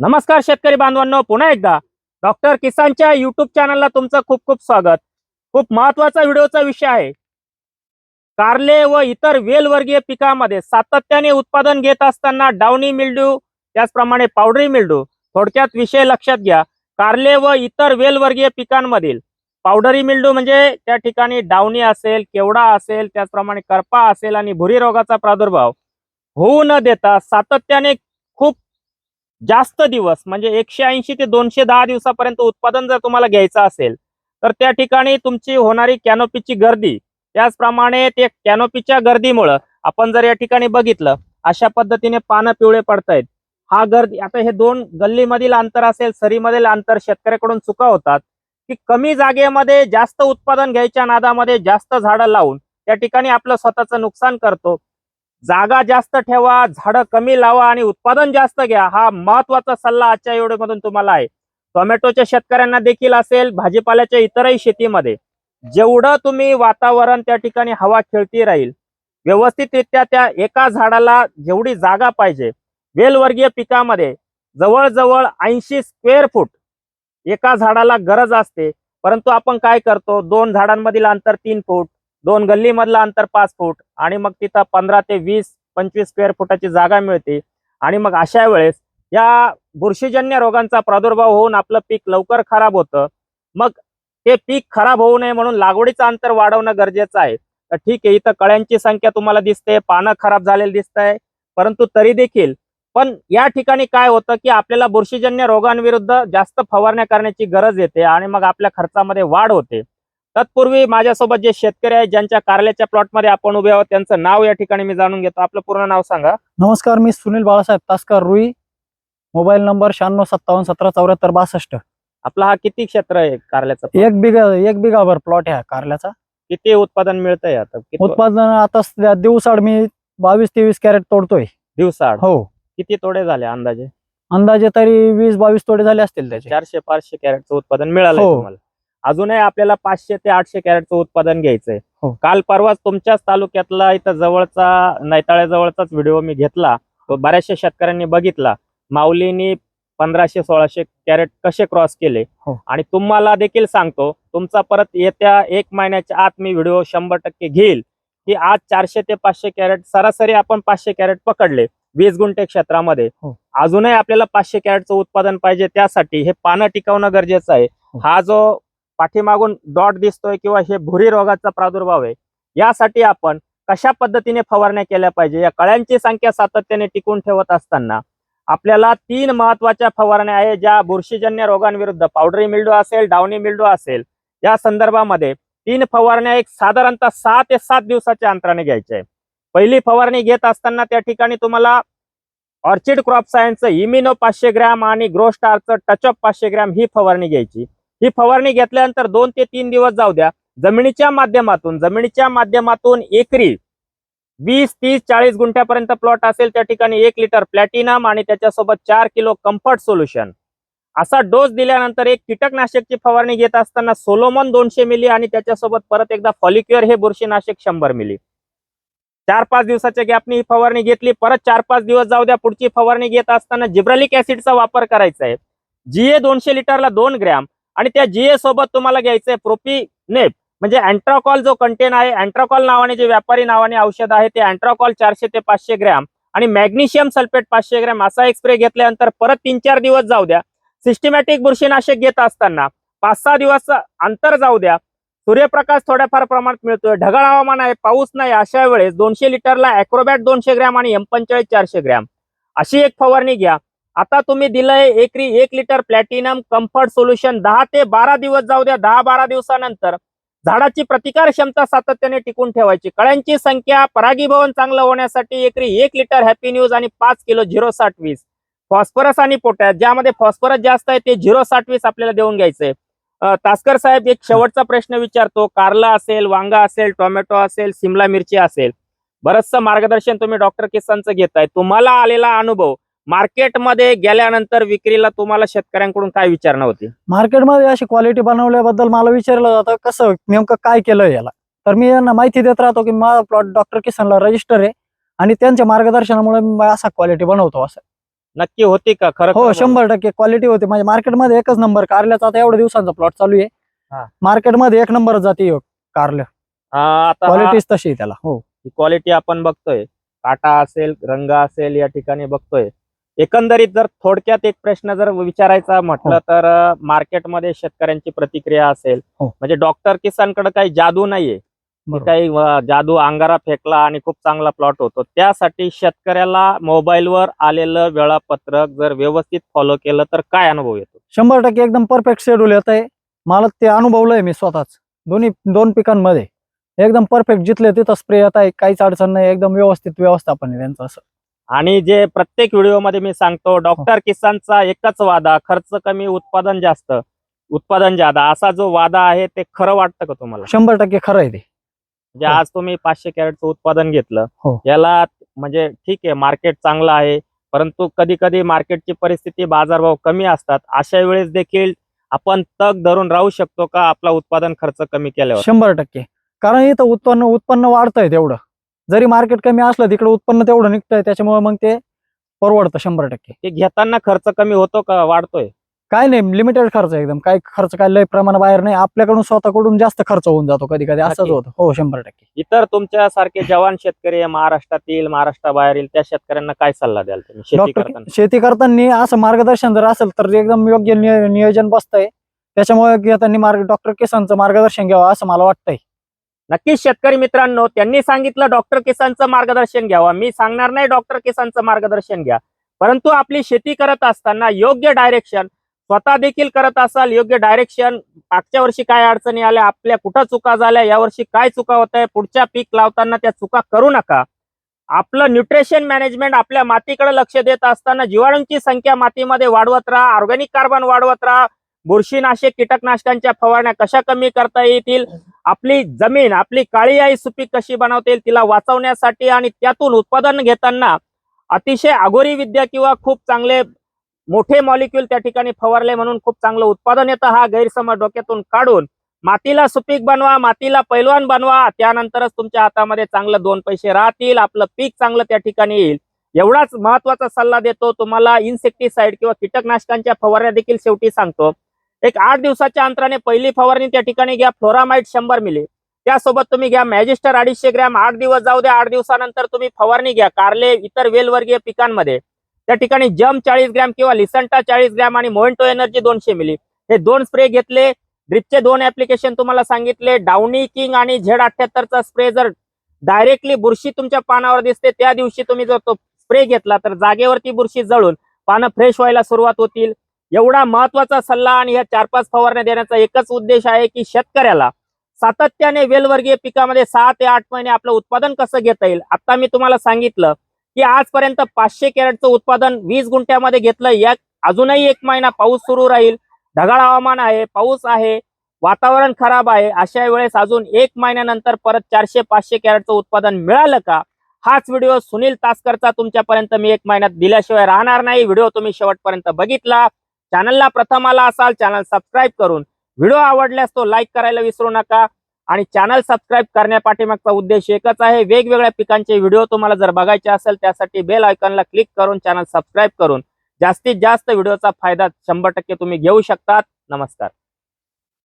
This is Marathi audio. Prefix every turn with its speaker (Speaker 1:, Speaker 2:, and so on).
Speaker 1: नमस्कार शेतकरी बांधवांनो पुन्हा एकदा डॉक्टर किसानच्या युट्यूब चॅनलला तुमचं खूप खूप स्वागत. खूप महत्त्वाचा व्हिडिओचा विषय आहे. कारले व इतर वेलवर्गीय पिकामध्ये सातत्याने उत्पादन घेत असताना डावणी मिल्ड्यू त्याचप्रमाणे पावडरी मिल्ड्यू थोडक्यात विषय लक्षात घ्या. कारले व इतर वेलवर्गीय पिकांमधील पावडरी मिल्डू म्हणजे त्या ठिकाणी डावणी असेल केवडा असेल त्याचप्रमाणे करपा असेल आणि भुरी रोगाचा प्रादुर्भाव होऊ न देता सातत्याने खूप जास्त दिवस म्हणजे एकशे ऐंशी ते दोनशे दहा दिवसापर्यंत उत्पादन जर तुम्हाला घ्यायचं असेल तर त्या ठिकाणी तुमची होणारी कॅनोपीची गर्दी त्याचप्रमाणे ते कॅनोपीच्या गर्दीमुळं आपण जर या ठिकाणी बघितलं अशा पद्धतीने पानं पिवळे पडतायत. हा गर्दी आता हे दोन गल्लीमधील अंतर असेल सरीमधील अंतर शेतकऱ्याकडून चुका होतात की कमी जागेमध्ये जास्त उत्पादन घ्यायच्या नादामध्ये जास्त झाडं लावून त्या ठिकाणी आपलं स्वतःचं नुकसान करतो जागा जास्त ठेवा झाडं कमी लावा आणि उत्पादन जास्त घ्या हा महत्त्वाचा सल्ला आजच्या व्हिडिओमधून तुम्हाला आहे. टोमॅटोच्या शेतकऱ्यांना देखील असेल भाजीपाल्याच्या इतरही शेतीमध्ये. जेवढं तुम्ही वातावरण त्या ठिकाणी हवा खेळती राहील व्यवस्थितरित्या त्या एका झाडाला जेवढी जागा पाहिजे वेलवर्गीय पिकामध्ये जवळजवळ ऐंशी स्क्वेअर फूट एका झाडाला गरज असते. परंतु आपण काय करतो दोन झाडांमधील अंतर तीन फूट दोन गल्लीमधलं अंतर पाच फूट आणि मग तिथं पंधरा ते वीस पंचवीस स्क्वेअर फुटाची जागा मिळते. आणि मग अशा वेळेस या बुरशीजन्य रोगांचा प्रादुर्भाव होऊन आपलं पीक लवकर खराब होतं. मग ते पीक खराब होऊ नये म्हणून लागवडीचं अंतर वाढवणं गरजेचं आहे. तर ठीक आहे इथं कळ्यांची संख्या तुम्हाला दिसते पानं खराब झालेली दिसत आहे परंतु तरी देखील. पण या ठिकाणी काय होतं की आपल्याला बुरशीजन्य रोगांविरुद्ध जास्त फवारण्या करण्याची गरज येते आणि मग आपल्या खर्चामध्ये वाढ होते. तत्पूर्वी माझ्यासोबत जे शेतकरी आहेत ज्यांच्या कारल्याच्या प्लॉटमध्ये आपण उभे आहोत त्यांचं नाव या ठिकाणी मी जाणून घेतो. आपलं पूर्ण नाव सांगा.
Speaker 2: नमस्कार मी सुनील बाळासाहेब तासकर रुई. मोबाईल नंबर शहाण्णव सत्तावन्न सतरा चौऱ्याहत्तर बासष्ट.
Speaker 1: आपला हा किती क्षेत्र आहे कारल्याचं?
Speaker 2: एक बिघा एक बिघाभर प्लॉट आहे कारल्याचा.
Speaker 1: किती उत्पादन मिळतंय आता? किती
Speaker 2: उत्पादन आता सध्या दिवसाड मी बावीस तेवीस कॅरेट तोडतोय.
Speaker 1: दिवसाड
Speaker 2: हो.
Speaker 1: किती तोडे झाले अंदाजे?
Speaker 2: अंदाजे तरी वीस बावीस तोडे झाले असतील त्याचे.
Speaker 1: चारशे पाचशे कॅरेटचं उत्पादन मिळालंय
Speaker 2: हो.
Speaker 1: तुम्हाला. अजूनही आपल्याला पाचशे ते आठशे कॅरेटचं उत्पादन घ्यायचंय
Speaker 2: हो.
Speaker 1: काल परवाच तुमच्याच तालुक्यातला इथं जवळचा नैताळ्याजवळचाच व्हिडिओ मी घेतला तो बऱ्याचशा शेतकऱ्यांनी बघितला माऊलीनी पंधराशे सोळाशे कॅरेट कसे क्रॉस केले
Speaker 2: हो.
Speaker 1: आणि तुम्हाला देखील सांगतो तुमचा परत येत्या एक महिन्याच्या आत मी व्हिडिओ शंभर टक्के घेईल की आज चारशे ते पाचशे कॅरेट सरासरी आपण पाचशे कॅरेट पकडले वीस गुंठे क्षेत्रामध्ये
Speaker 2: हो.
Speaker 1: अजूनही आपल्याला पाचशे कॅरेटचं उत्पादन पाहिजे त्यासाठी हे पानं टिकवणं गरजेचं आहे
Speaker 2: हो.
Speaker 1: हा जो पाठीमागून डॉट दिसतोय किंवा हे भुरी रोगाचा प्रादुर्भाव आहे. यासाठी आपण कशा पद्धतीने फवारण्या केल्या पाहिजे? या कळ्यांची संख्या सातत्याने टिकून ठेवत असताना आपल्याला तीन महत्त्वाच्या फवारण्या आहे ज्या बुरशीजन्य रोगांविरुद्ध पावडरी मिल्डो असेल डावणी मिल्डो असेल या संदर्भामध्ये तीन फवारण्या एक साधारणतः सहा ते सात दिवसाच्या अंतराने घ्यायच्या आहे पहिली फवारणी घेत असताना त्या ठिकाणी तुम्हाला ऑर्चिड क्रॉप सायन्सचं इमिनो पाचशे ग्रॅम आणि ग्रो स्टारचं टचअप पाचशे ग्रॅम ही फवारणी घ्यायची. ही फवारणी घेतल्यानंतर दोन ते तीन दिवस जाऊ द्या. जमिनीच्या माध्यमातून जमिनीच्या माध्यमातून एकरी वीस तीस चाळीस गुंठ्यापर्यंत प्लॉट असेल त्या ठिकाणी एक लिटर प्लॅटिनम आणि त्याच्यासोबत चार किलो कम्फर्ट सोल्युशन असा डोस दिल्यानंतर एक कीटकनाशकची फवारणी घेत असताना सोलोमन दोनशे मिली आणि त्याच्यासोबत परत एकदा फॉलिक्युअर हे बुरशीनाशक शंभर मिली चार पाच दिवसाच्या गॅपनी ही फवारणी घेतली परत चार पाच दिवस जाऊ द्या. पुढची फवारणी घेत असताना जिब्रालिक ऍसिडचा वापर करायचा आहे. जीए दोनशे लिटरला दोन ग्रॅम आणि त्या जीए सोबत तुम्हाला घ्यायचंय प्रोपीनेप म्हणजे अँट्राकॉल जो कंटेन आहे अँट्राकॉल नावाने जे व्यापारी नावाने औषध आहे ते अँट्राकॉल चारशे ते पाचशे ग्रॅम आणि मॅग्नेशियम सल्फेट पाचशे ग्रॅम असा एक स्प्रे घेतल्यानंतर परत तीन चार दिवस जाऊ द्या. सिस्टमॅटिक बुरशीनाशक घेत असताना पाच सहा दिवस अंतर जाऊ द्या. सूर्यप्रकाश थोड्याफार प्रमाणात मिळतोय. ढगाळ हवामान आहे पाऊस नाही. अशा वेळेस दोनशे लिटरला अॅक्रोबॅट दोनशे ग्रॅम आणि एम पंचेचाळीस चारशे ग्रॅम. अशी एक फवारणी घ्या. आता तुम्ही दिलंय एकरी एक लिटर प्लॅटिनम कम्फर्ट सोल्युशन दहा ते बारा दिवस जाऊ द्या दहा बारा दिवसानंतर. झाडाची प्रतिकार क्षमता सातत्याने टिकून ठेवायची. कळ्यांची संख्या परागीभवन चांगलं होण्यासाठी एकरी एक लिटर हॅपी न्यूज आणि पाच किलो झिरो साठ वीस. फॉस्फरस आणि पोटॅश ज्यामध्ये फॉस्फरस जास्त आहे ते झिरो साठ वीस आपल्याला देऊन घ्यायचंय. तास्कर साहेब एक शेवटचा प्रश्न विचारतो. कारला असेल वांगा असेल टोमॅटो असेल सिमला मिरची असेल. बरचसं मार्गदर्शन तुम्ही डॉक्टर किसानचं घेताय. तुम्हाला आलेला अनुभव मार्केटमध्ये गेल्यानंतर विक्रीला तुम्हाला शेतकऱ्यांकडून काय विचारणा होती?
Speaker 2: मार्केटमध्ये अशी क्वालिटी बनवल्याबद्दल मला विचारलं जातं कसं नेमकं काय केलं याला? तर मी यांना माहिती देत राहतो की माझा प्लॉट डॉक्टर किसनला रजिस्टर आहे आणि त्यांच्या मार्गदर्शनामुळे मी असा क्वालिटी बनवतो असं.
Speaker 1: नक्की होती का? खरं
Speaker 2: हो. शंभर टक्के क्वालिटी होती. म्हणजे मार्केटमध्ये एकच नंबर कारल्याचा आता एवढ्या दिवसांचा प्लॉट चालू. आहे. मार्केटमध्ये एक नंबर जाती कारलं.
Speaker 1: आता
Speaker 2: क्वालिटीच तशी आहे त्याला हो.
Speaker 1: क्वालिटी आपण बघतोय. काटा असेल रंग असेल या ठिकाणी बघतोय. एकंदरीत जर थोडक्यात एक प्रश्न जर विचारायचा म्हटलं
Speaker 2: हो.
Speaker 1: तर मार्केटमध्ये शेतकऱ्यांची प्रतिक्रिया असेल
Speaker 2: हो.
Speaker 1: म्हणजे डॉक्टर किसानकडे काही जादू नाहीये. की
Speaker 2: बरोबर.
Speaker 1: काही अं, जादू अंगारा फेकला आणि खूप चांगला प्लॉट होतो. त्यासाठी शेतकऱ्याला मोबाईलवर आलेलं वेळापत्रक जर व्यवस्थित फॉलो केलं तर काय अनुभव येतो?
Speaker 2: शंभर टक्के एकदम परफेक्ट शेड्यूल येत आहे. मला ते अनुभवलंय मी स्वतःच. दोन्ही दोन पिकांमध्ये. एकदम परफेक्ट जिथले तिथं स्प्रे येत आहे काहीच अडचण नाही. एकदम व्यवस्थित व्यवस्थापन आहे त्यांचं असं.
Speaker 1: आणि जे प्रत्येक व्हिडिओमध्ये मी सांगतो डॉक्टर किसानचा एकच वादा खर्च कमी उत्पादन जास्त. उत्पादन जादा. असा जो वादा आहे ते खरं वाटतं का तुम्हाला?
Speaker 2: शंभर टक्के खरं आहे ते.
Speaker 1: म्हणजे. आज तुम्ही पाचशे कॅरेटचं उत्पादन घेतलं
Speaker 2: हो.
Speaker 1: याला म्हणजे ठीक आहे मार्केट चांगलं आहे परंतु कधी कधी मार्केटची परिस्थिती बाजारभाव कमी असतात. अशा वेळेस देखील आपण तग धरून राहू शकतो का आपला उत्पादन खर्च कमी केल्यावर?
Speaker 2: शंभर टक्के. कारण इथं उत्पन्न उत्पन्न वाढतंय तेवढं. जरी मार्केट कमी असलं तिकडे उत्पन्न तेवढं निघतंय त्याच्यामुळे मग ते परवडतं शंभर टक्के.
Speaker 1: ते घेताना खर्च कमी होतो का वाढतोय?
Speaker 2: काय नाही लिमिटेड खर्च आहे एकदम. काय खर्च काय लय प्रमाण बाहेर नाही. आपल्याकडून स्वतःकडून जास्त खर्च होऊन जातो कधी कधी असंच
Speaker 1: नक्की.
Speaker 2: होतं. हो शंभर टक्के.
Speaker 1: इतर तुमच्या सारखे जवान शेतकरी आहे महाराष्ट्रातील महाराष्ट्राबाहेरील त्या शेतकऱ्यांना काय सल्ला द्याल तुम्ही? शेती
Speaker 2: डॉक्टर
Speaker 1: करताना?
Speaker 2: शेती करताना असं मार्गदर्शन जर असेल तर एकदम योग्य निय- नियोजन बसतंय. त्याच्यामुळे घेताना मार्ग डॉक्टर किसानचं मार्गदर्शन घ्यावं असं मला वाटतंय.
Speaker 1: नक्कीच शेतकरी मित्रांनो त्यांनी सांगितलं डॉक्टर केसांचं मार्गदर्शन घ्यावं. मी सांगणार नाही डॉक्टर केसांचं मार्गदर्शन घ्या. परंतु आपली शेती करत असताना योग्य डायरेक्शन स्वतः देखील करत असाल योग्य डायरेक्शन मागच्या वर्षी काय अडचणी आल्या आपल्या कुठं चुका झाल्या यावर्षी काय चुका होत आहे पुढच्या पीक लावताना त्या चुका करू नका. आपलं न्यूट्रिशन मॅनेजमेंट आपल्या मातीकडे लक्ष देत असताना जीवाणूंची संख्या मातीमध्ये वाढवत राहा ऑर्गॅनिक कार्बन वाढवत राहा. बुरशीनाशक कीटकनाशकांच्या फवारण्या कशा कमी करता येतील? आपली जमीन आपली काळी आई सुपीक कशी बनवता येईल तिला वाचवण्यासाठी आणि त्यातून उत्पादन घेताना अतिशय अघोरी विद्या किंवा खूप चांगले मोठे मॉलिक्युल त्या ठिकाणी फवारले म्हणून खूप चांगलं उत्पादन येतं. हा गैरसमज डोक्यातून काढून मातीला सुपीक बनवा मातीला पैलवान बनवा. त्यानंतरच तुमच्या हातामध्ये चांगलं दोन पैसे राहतील आपलं पीक चांगलं त्या ठिकाणी येईल. एवढाच महत्त्वाचा सल्ला देतो. तुम्हाला इन्सेक्टिसाइड किंवा कीटकनाशकांच्या फवारण्या देखील शेवटी सांगतो. एक आठ दिवसाच्या अंतराने पहिली फवारणी त्या ठिकाणी घ्या. फ्लोरामाइट शंभर मिली. त्यासोबत तुम्ही घ्या मॅजिस्टर अडीचशे ग्रॅम. आठ दिवस जाऊ द्या आठ दिवसानंतर तुम्ही फवारणी घ्या. कारले इतर वेलवर्गीय पिकांमध्ये. त्या ठिकाणी जम चाळीस ग्रॅम किंवा लिसंटा चाळीस ग्रॅम आणि मोइंटो एनर्जी दोनशे मिली. हे दोन स्प्रे घेतले. ड्रिपचे दोन ऍप्लिकेशन तुम्हाला सांगितले. डाउनी किंग आणि झेड अठ्याहत्तरचा स्प्रे जर डायरेक्टली बुरशी तुमच्या पानावर दिसते त्या दिवशी तुम्ही जर तो स्प्रे घेतला तर जागेवरती बुरशी जळून पानं फ्रेश व्हायला सुरुवात होतील. एवढा महत्त्वाचा सल्ला आणि ह्या चार पाच फवारण्या देण्याचा एकच उद्देश आहे की शेतकऱ्याला सातत्याने वेलवर्गीय पिकामध्ये सहा ते आठ महिने आपलं उत्पादन कसं घेता येईल? आता मी तुम्हाला सांगितलं की आजपर्यंत पाचशे कॅरेटचं उत्पादन वीस गुंठ्यामध्ये घेतलं. या अजूनही एक महिना पाऊस सुरू राहील. ढगाळ हवामान आहे पाऊस आहे वातावरण खराब आहे. अशा वेळेस अजून एक महिन्यानंतर परत चारशे पाचशे कॅरेटचं उत्पादन मिळालं का? हाच व्हिडिओ सुनील तासकरचा तुमच्यापर्यंत मी एक महिन्यात दिल्याशिवाय राहणार नाही. व्हिडिओ तुम्ही शेवटपर्यंत बघितला. चॅनलला प्रथम आला असाल चॅनल सबस्क्राईब करून. व्हिडिओ आवडल्यास तो लाईक करायला विसरू नका. आणि चॅनल सबस्क्राईब करण्यापाठीमागचा उद्देश एकच आहे वेगवेगळ्या पिकांचे व्हिडिओ तुम्हाला जर बघायचे असेल त्यासाठी बेल आयकॉनला क्लिक करून चॅनल सबस्क्राईब करून. जास्तीत जास्त व्हिडिओचा फायदा शंभर टक्के तुम्ही घेऊ शकतात. नमस्कार.